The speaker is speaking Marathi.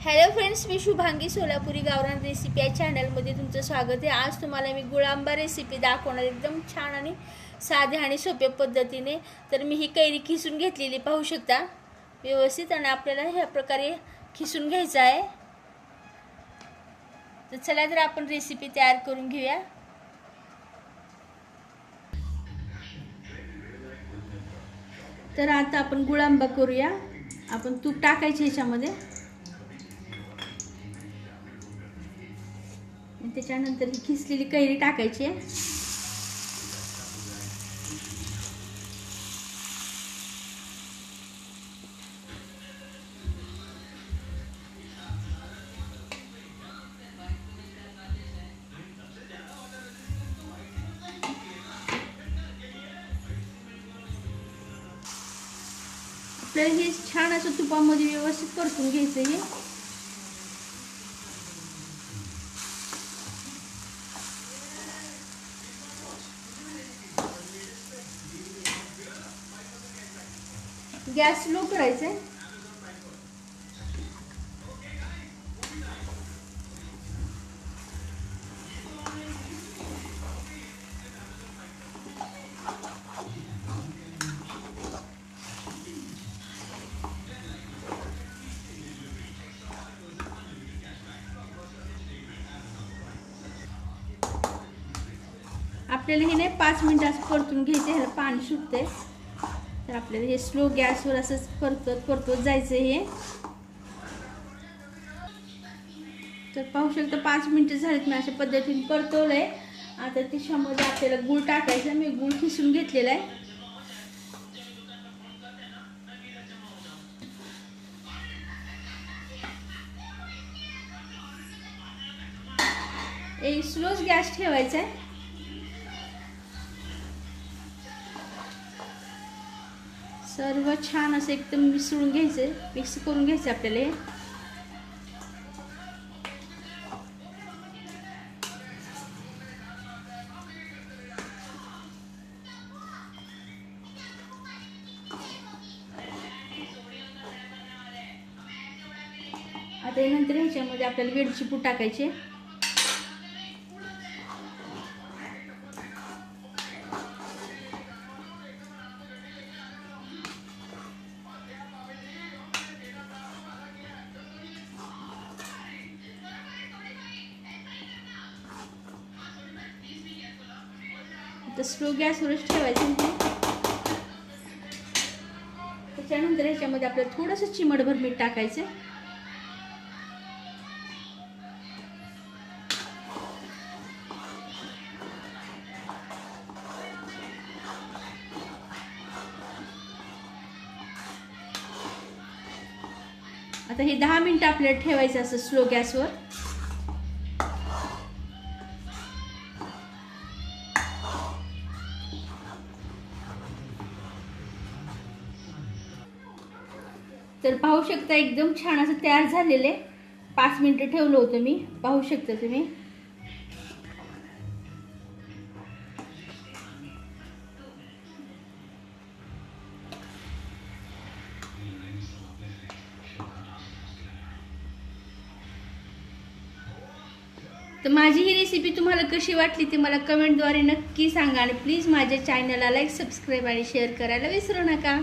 हॅलो फ्रेंड्स मी शुभांगी सोलापुरी गावरान रेसिपी या चॅनलमध्ये तुमचं स्वागत आहे. आज तुम्हाला मी गुळांबा रेसिपी दाखवणार एकदम छान आणि साध्या आणि सोप्या पद्धतीने. तर मी ही कैरी खिसून घेतलेली पाहू शकता. व्यवस्थित आणि आपल्याला ह्या प्रकारे खिसून घ्यायचं आहे. तर चला तर आपण रेसिपी तयार करून घेऊया. तर आता आपण गुळांबा करूया. आपण तूप टाकायचे ह्याच्यामध्ये. त्याच्यानंतर ही खिसलेली कैरी टाकायची आहे. आपल्याला हे छान असं तुपामध्ये व्यवस्थित परतून घ्यायचं हे गॅस स्लो करायचा आहे आपल्याला हे नाही पाच मिनिटं असं परतून घ्यायचं ह्याला पाणी सुटते तर आपल्याला हे स्लो गॅसवर असंच परतत परतत जायचं हे. तर पाहू शकता पाच मिनिटं झालीत मी अशा पद्धतीने परतवलंय. आता त्याच्यामध्ये आपल्याला गुळ टाकायचा मी गूळ खिसून घेतलेला आहे. एक स्लोच गॅस ठेवायचा आहे. सर्व छान असं एकदम मिसळून घ्यायचं मिक्स करून घ्यायचं आपल्याला आता नंतर ह्याच्यामध्ये आपल्याला वेलची पूड टाकायची. तर स्लो गॅसवरच ठेवायचं ते त्याच्यानंतर ह्याच्यामध्ये आपल्याला थोडंसं चिमटभर मीठ टाकायचं आता हे दहा मिनटं आपल्याला ठेवायचं असं स्लो गॅसवर. तर पाहू शकता एकदम छान असं तयार झालेले पाच मिनटं ठेवलं होतं मी. पाहू शकता तुम्ही. तर माझी ही रेसिपी तुम्हाला कशी वाटली ती मला कमेंटद्वारे नक्की सांगा आणि प्लीज माझ्या चॅनलला लाईक सबस्क्राईब आणि शेअर करायला विसरू नका.